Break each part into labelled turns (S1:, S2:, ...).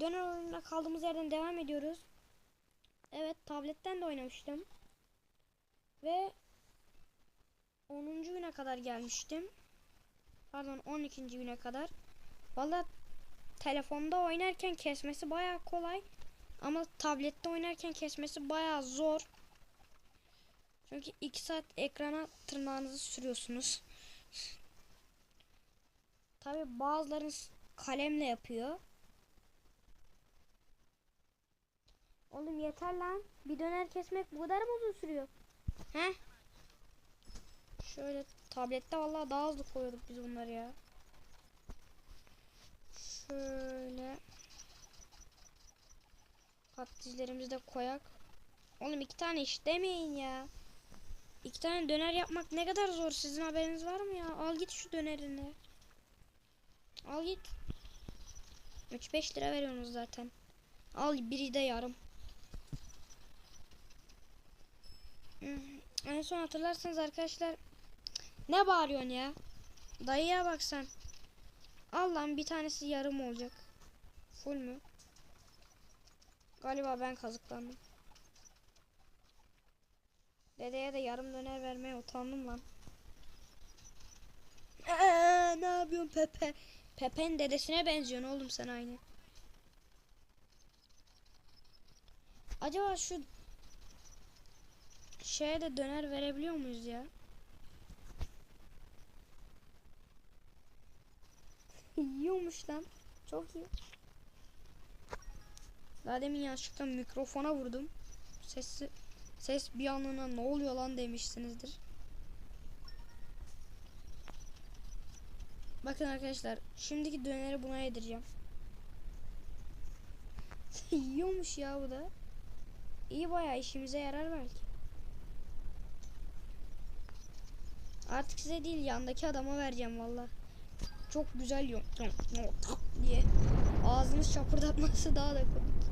S1: Döner oyununa kaldığımız yerden devam ediyoruz. Evet tabletten de oynamıştım. Ve 10. güne kadar gelmiştim. Pardon 12. güne kadar. Valla telefonda oynarken kesmesi baya kolay. Ama tablette oynarken kesmesi baya zor. Çünkü 2 saat ekrana tırnağınızı sürüyorsunuz. Tabi bazılarınız kalemle yapıyor. Oğlum yeter lan. Bir döner kesmek bu kadar mı uzun sürüyor? He? Şöyle tablette vallahi daha hızlı koyuyorduk biz bunları ya. Şöyle patateslerimizi de koyak. Oğlum iki tane iş demeyin ya. İki tane döner yapmak ne kadar zor sizin haberiniz var mı ya? Al git şu dönerini. Al git. 3-5 lira veriyorsunuz zaten. Al biri de yarım. Hmm, En son hatırlarsanız arkadaşlar ne bağırıyorsun ya? Dayıya bak sen. Al lan bir tanesi yarım olacak. Full mü? Galiba ben kazıklandım. Dedeye de yarım döner vermeye utandım lan. Eee, ne yapıyorsun Pepe? Pepe'nin dedesine benziyorsun oğlum sen aynı. Acaba şu şeye de döner verebiliyor muyuz ya? Yiyormuş lan. Çok iyi. Daha demin yanlışlıkla mikrofona vurdum. Sesi ses bir anlığına ne oluyor lan demişsinizdir. Bakın arkadaşlar şimdiki döneri buna yedireceğim. Yiyormuş ya bu da. İyi bayağı işimize yarar belki. Artık size değil yandaki adama vereceğim valla. Çok güzel yiyor diye. Ağzını şapırdatması daha da komik.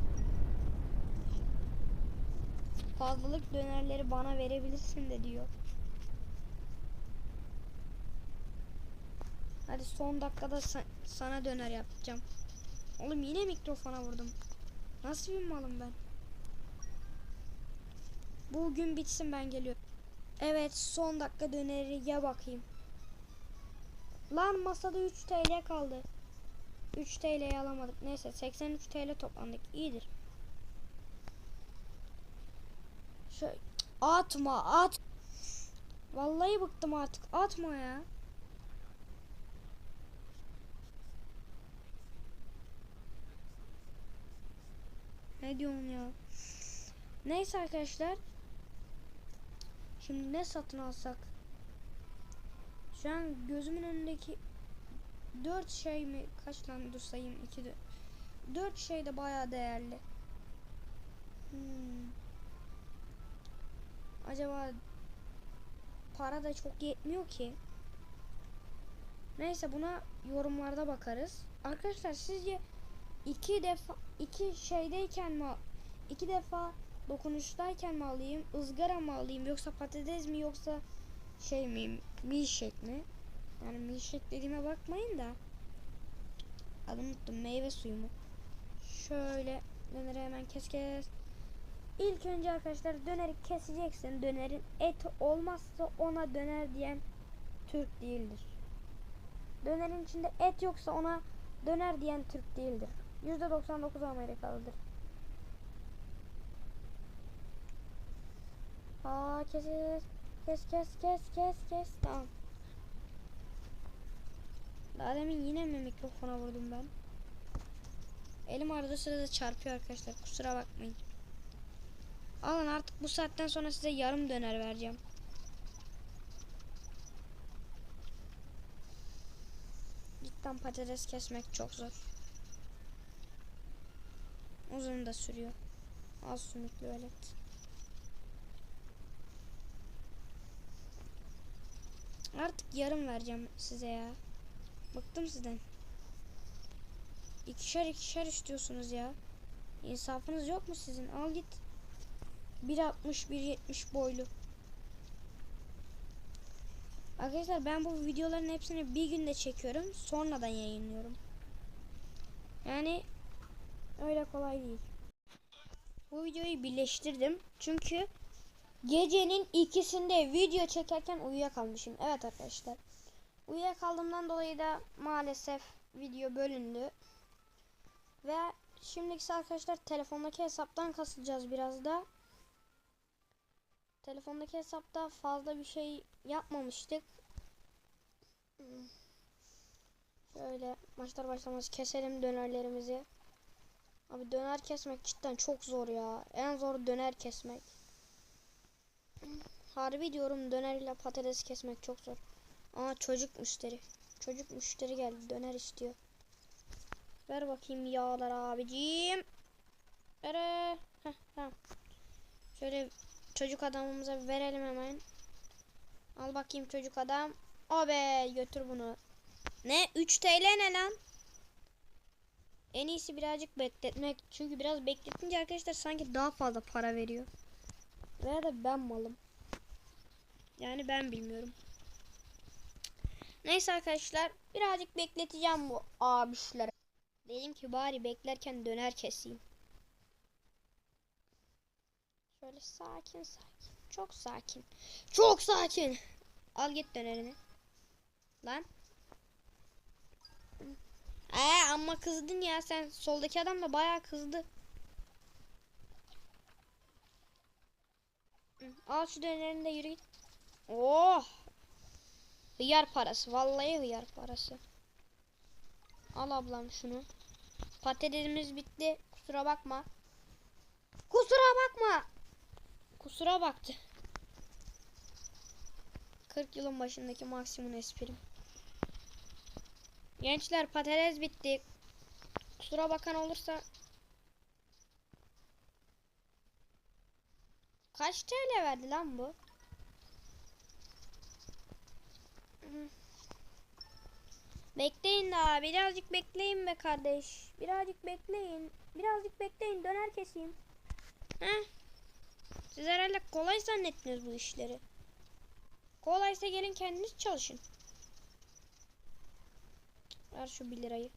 S1: Fazlalık dönerleri bana verebilirsin de diyor. Hadi son dakikada sa- sana döner yapacağım. Oğlum yine mikrofona vurdum. Nasıl bir malım ben? Bugün bitsin ben geliyorum. Evet son dakika döneri ya bakayım. Lan masada 3 TL kaldı. 3 TL'yi alamadık. Neyse 83 TL toplandık. İyidir. Şöyle atma at. Vallahi bıktım artık. Atma ya. Ne diyorsun ya? Neyse arkadaşlar. Şimdi ne satın alsak? Şu an gözümün önündeki dört şey mi? Kaç lan dur sayayım. iki de. Dört şey de bayağı değerli. Hmm. Acaba para da çok yetmiyor ki. Neyse buna yorumlarda bakarız. Arkadaşlar sizce iki defa iki şeydeyken mi iki defa dokunuştayken mi alayım, ızgara mı alayım yoksa patates mi yoksa şey mi, milkshake mi? Yani milkshake dediğime bakmayın da. Adını unuttum, meyve suyu mu? Şöyle döneri hemen kes kes. İlk önce arkadaşlar döneri keseceksin. Dönerin et olmazsa ona döner diyen Türk değildir. Dönerin içinde et yoksa ona döner diyen Türk değildir. %99 Amerikalıdır. Aa kes kes kes kes kes kes tamam. Daha demin yine mi mikrofona vurdum ben? Elim arada sırada çarpıyor arkadaşlar kusura bakmayın. Alın artık bu saatten sonra size yarım döner vereceğim. Cidden patates kesmek çok zor. Uzun da sürüyor. Az sümüklü velet. Artık yarım vereceğim size ya. Bıktım sizden. İkişer ikişer istiyorsunuz ya. İnsafınız yok mu sizin? Al git. 1.60 1.70 boylu. Arkadaşlar ben bu videoların hepsini bir günde çekiyorum. Sonradan yayınlıyorum. Yani Öyle kolay değil. Bu videoyu birleştirdim. Çünkü gecenin ikisinde video çekerken uyuyakalmışım. Evet arkadaşlar. Uyuyakaldığımdan dolayı da maalesef video bölündü. Ve şimdiki arkadaşlar telefondaki hesaptan kasılacağız biraz da. Telefondaki hesapta fazla bir şey yapmamıştık. Şöyle maçlar başlamaz keselim dönerlerimizi. Abi döner kesmek cidden çok zor ya. En zor döner kesmek. Harbi diyorum döner ile patates kesmek çok zor. Aa çocuk müşteri. Çocuk müşteri geldi döner istiyor. Ver bakayım yağlar abicim. Ver. Heh, tamam. Şöyle çocuk adamımıza verelim hemen. Al bakayım çocuk adam. O be götür bunu. Ne? 3 TL ne lan? En iyisi birazcık bekletmek. Çünkü biraz bekletince arkadaşlar sanki daha fazla para veriyor. Veya da ben malım. Yani ben bilmiyorum. Neyse arkadaşlar birazcık bekleteceğim bu abişleri. Dedim ki bari beklerken döner keseyim. Şöyle sakin sakin. Çok sakin. Çok sakin. Al git dönerini. Lan. Ee amma kızdın ya sen. Soldaki adam da bayağı kızdı. Al şu dönerini de yürü git. Oh. Hıyar parası. Vallahi hıyar parası. Al ablam şunu. Patatesimiz bitti. Kusura bakma. Kusura bakma. Kusura baktı. 40 yılın başındaki maksimum esprim. Gençler patates bitti. Kusura bakan olursa Kaç TL verdi lan bu? Bekleyin daha birazcık bekleyin be kardeş. Birazcık bekleyin. Birazcık bekleyin döner keseyim. Heh. Siz herhalde kolay zannettiniz bu işleri. Kolaysa gelin kendiniz çalışın. Ver şu 1 lirayı.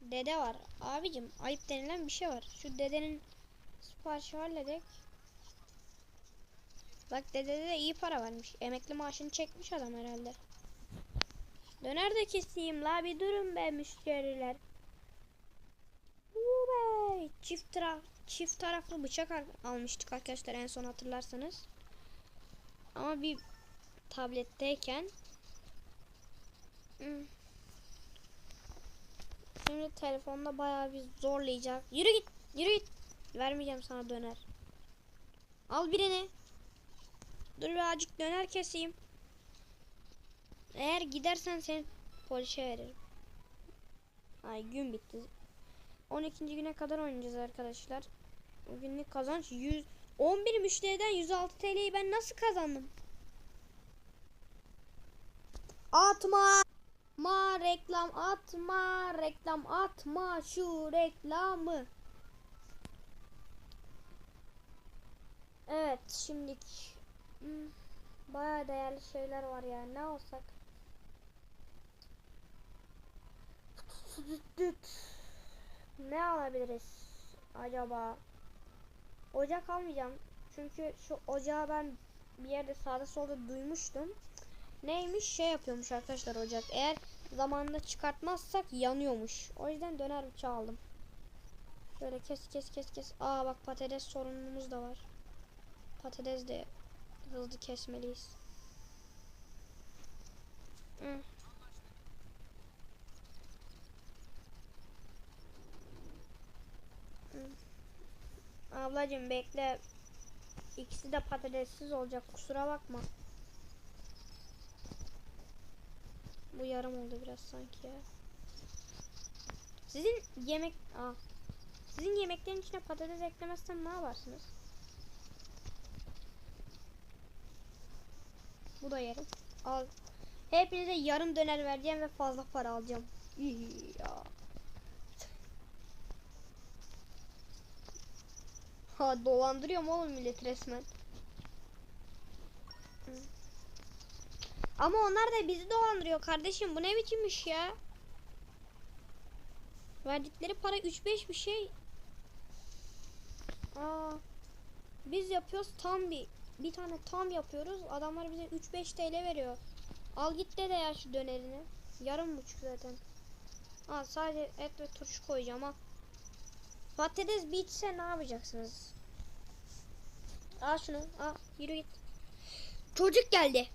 S1: Dede var. Abicim ayıp denilen bir şey var. Şu dedenin siparişi halledek. Bak dedede de iyi para varmış. Emekli maaşını çekmiş adam herhalde. Döner de keseyim la bir durun be müşteriler. Uuu be. Çift, taraf, çift taraflı bıçak al- almıştık arkadaşlar en son hatırlarsanız. Ama bir tabletteyken Hmm. Şimdi telefonda bayağı bir zorlayacak. Yürü git, yürü git. Vermeyeceğim sana döner. Al birini. Dur birazcık döner keseyim. Eğer gidersen seni polise veririm. Ay gün bitti. 12. güne kadar oynayacağız arkadaşlar. Günlük kazanç 100 11 müşteriden 106 TL'yi ben nasıl kazandım? Atma. Ma reklam atma, reklam atma şu reklamı. Evet, şimdi hmm, bayağı değerli şeyler var yani. Ne olsak? Ne alabiliriz acaba? Ocak almayacağım. Çünkü şu ocağı ben bir yerde sağda solda duymuştum. Neymiş şey yapıyormuş arkadaşlar ocak. Eğer zamanında çıkartmazsak yanıyormuş. O yüzden döner bıçağı aldım. Şöyle kes kes kes kes. Aa bak patates sorunumuz da var. Patates de hızlı kesmeliyiz. Hı. Hı. Ablacım bekle. İkisi de patatessiz olacak. Kusura bakma. Bu yarım oldu biraz sanki ya. Sizin yemek... Aa. Sizin yemeklerin içine patates eklemezsem ne yaparsınız? Bu da yarım. Al. Hepinize yarım döner vereceğim ve fazla para alacağım. Ya. Ha dolandırıyorum oğlum millet resmen. Ama onlar da bizi dolandırıyor kardeşim. Bu ne biçim iş ya? Verdikleri para 3-5 bir şey. Aa, biz yapıyoruz tam bir bir tane tam yapıyoruz. Adamlar bize 3-5 TL veriyor. Al git de de ya şu dönerini. Yarım buçuk zaten. Al sadece et ve turşu koyacağım ha. Patates bitse ne yapacaksınız? Al şunu. Al yürü git. Çocuk geldi.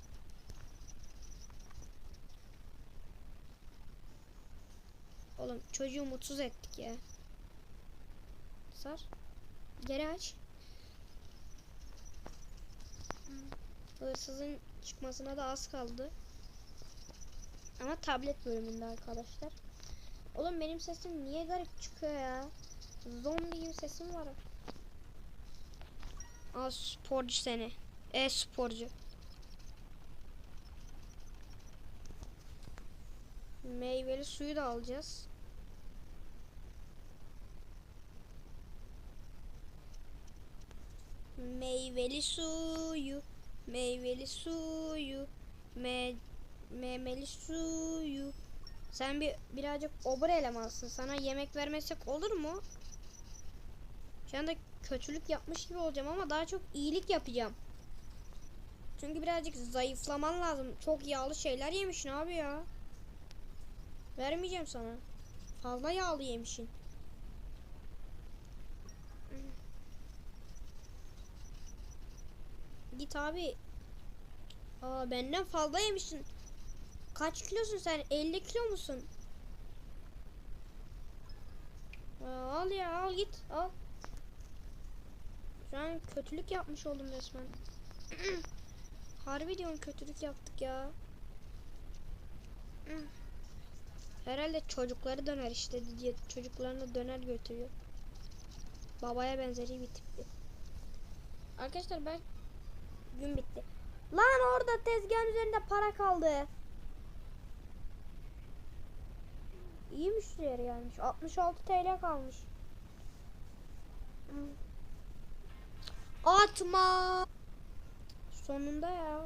S1: Oğlum çocuğu mutsuz ettik ya. Sar. Geri aç. Hırsızın çıkmasına da az kaldı. Ama tablet bölümünde arkadaşlar. Oğlum benim sesim niye garip çıkıyor ya? Zombi gibi sesim var. Aa sporcu seni. E sporcu. Meyveli suyu da alacağız. Meyveli suyu, meyveli suyu, me memeli suyu. Sen bir birazcık obur elemansın. Sana yemek vermesek olur mu? Şu anda kötülük yapmış gibi olacağım ama daha çok iyilik yapacağım. Çünkü birazcık zayıflaman lazım. Çok yağlı şeyler yemişsin abi ya. Vermeyeceğim sana. Fazla yağlı yemişsin. Git abi. Aa benden fazla yemişsin. Kaç kilosun sen? 50 kilo musun? Aa, al ya al git al. Şu an kötülük yapmış oldum resmen. Harbi diyorum kötülük yaptık ya. Herhalde çocukları döner işte diye çocuklarını döner götürüyor. Babaya benzeri bir tipti. Arkadaşlar ben gün bitti. Lan orada tezgahın üzerinde para kaldı. İyi müşteri gelmiş. 66 TL kalmış. Atma. Sonunda ya.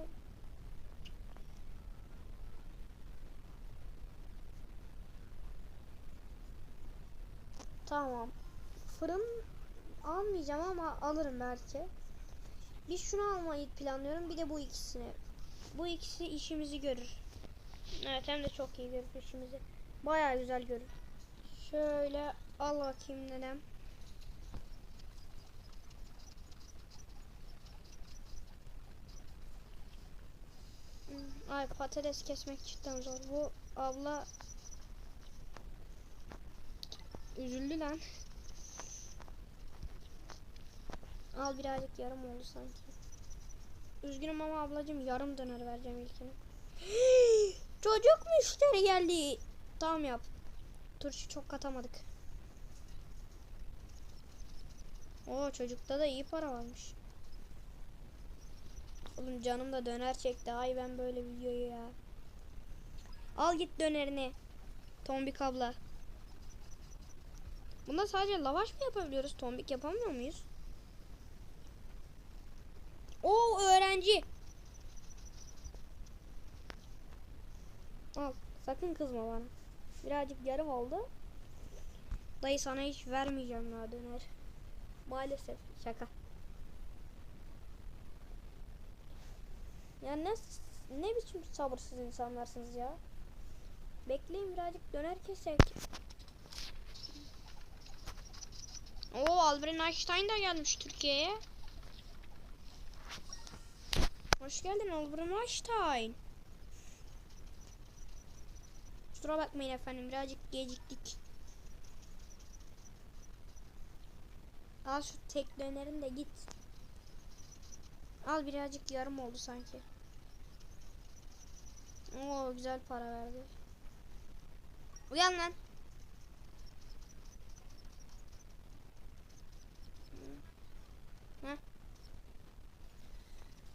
S1: Tamam. Fırın almayacağım ama alırım belki. Bir şunu almayı planlıyorum. Bir de bu ikisini. Bu ikisi işimizi görür. Evet hem de çok iyi görür işimizi. Baya güzel görür. Şöyle al bakayım nenem. Hmm, Ay patates kesmek cidden zor. Bu abla üzüldü lan. Al birazcık yarım oldu sanki. Üzgünüm ama ablacığım yarım döner vereceğim ilkini. Çocuk müşteri geldi. Tamam yap. Turşu çok katamadık. Oo çocukta da iyi para varmış. Oğlum canım da döner çekti. Ay ben böyle videoyu ya. Al git dönerini. Tombik abla. Bunda sadece lavaş mı yapabiliyoruz? Tombik yapamıyor muyuz? O öğrenci. Al sakın kızma bana. Birazcık yarım oldu. Dayı sana hiç vermeyeceğim ya döner. Maalesef şaka. Ya ne ne biçim sabırsız insanlarsınız ya. Bekleyin birazcık döner kesek. Oo Albert Einstein da gelmiş Türkiye'ye. Hoş geldin Albert Einstein. Kusura bakmayın efendim birazcık geciktik. Al şu tek dönerin de git. Al birazcık yarım oldu sanki. Oo güzel para verdi. Uyan lan. Heh.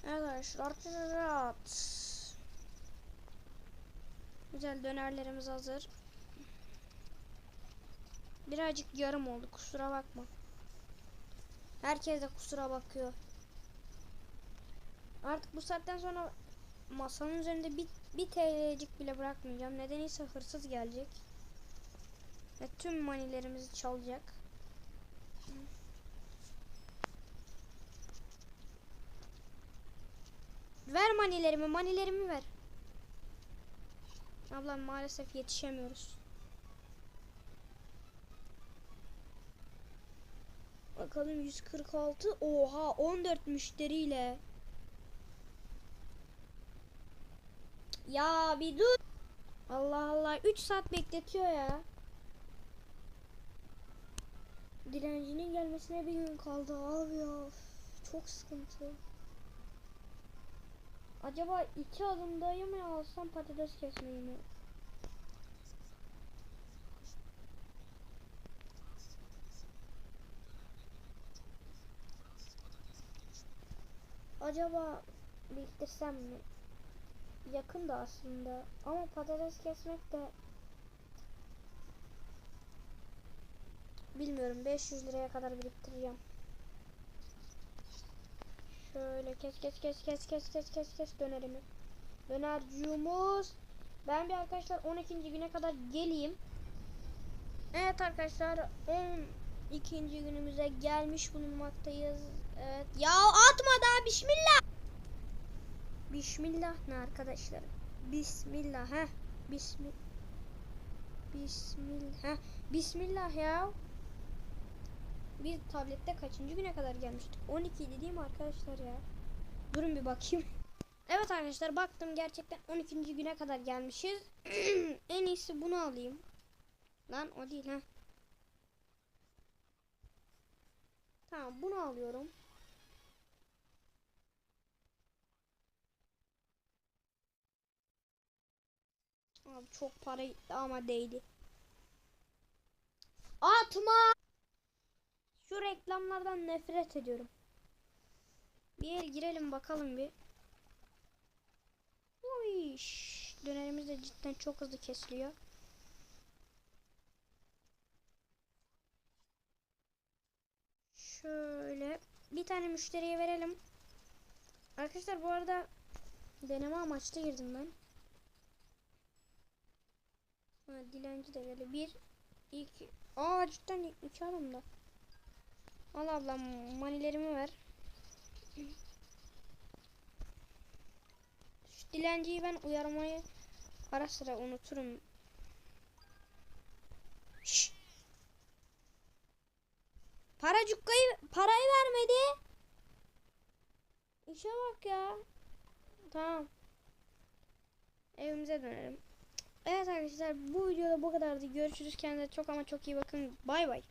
S1: Arkadaşlar rahat. Güzel dönerlerimiz hazır. Birazcık yarım oldu kusura bakma. Herkes de kusura bakıyor. Artık bu saatten sonra masanın üzerinde bir, bir TL'cik bile bırakmayacağım. Nedeniyse hırsız gelecek. Ve tüm manilerimizi çalacak. Ver manilerimi, manilerimi ver. Ablam maalesef yetişemiyoruz. Bakalım 146. Oha 14 müşteriyle. Ya bir dur. Allah Allah 3 saat bekletiyor ya. Dilencinin gelmesine bir gün kaldı abi ya. Çok sıkıntı. Acaba iki adımdayı mı alsam patates kesmeyi mi? Acaba biriktirsem mi? Yakın da aslında. Ama patates kesmek de bilmiyorum 500 liraya kadar biriktireceğim. Şöyle kes kes kes kes kes kes kes kes dönerimi. Dönercumuz. Ben bir arkadaşlar 12. güne kadar geleyim. Evet arkadaşlar 12. günümüze gelmiş bulunmaktayız. Evet. Ya atma daha bismillah. Bismillah ne arkadaşlar? Bismillah ha. Bismillah. Bismillah. Heh. Bismillah ya. Biz tablette kaçıncı güne kadar gelmiştik? 12 değil mi arkadaşlar ya? Durun bir bakayım. Evet arkadaşlar baktım gerçekten 12. güne kadar gelmişiz. en iyisi bunu alayım. Lan o değil ha. Tamam bunu alıyorum. Abi çok para gitti ama değdi. Atma! Şu reklamlardan nefret ediyorum. Bir yer girelim bakalım bir. Şş, dönerimiz de cidden çok hızlı kesiliyor. Şöyle bir tane müşteriye verelim. Arkadaşlar bu arada deneme amaçlı girdim ben. Ha, dilenci de böyle bir iki aa cidden iki adamda. Al ablam manilerimi ver. Şu dilenciyi ben uyarmayı ara sıra unuturum. Şşş. Para cukkayı parayı vermedi. İşe bak ya. Tamam. Evimize dönelim. Evet arkadaşlar bu videoda bu kadardı. Görüşürüz. Kendinize çok ama çok iyi bakın. Bay bay.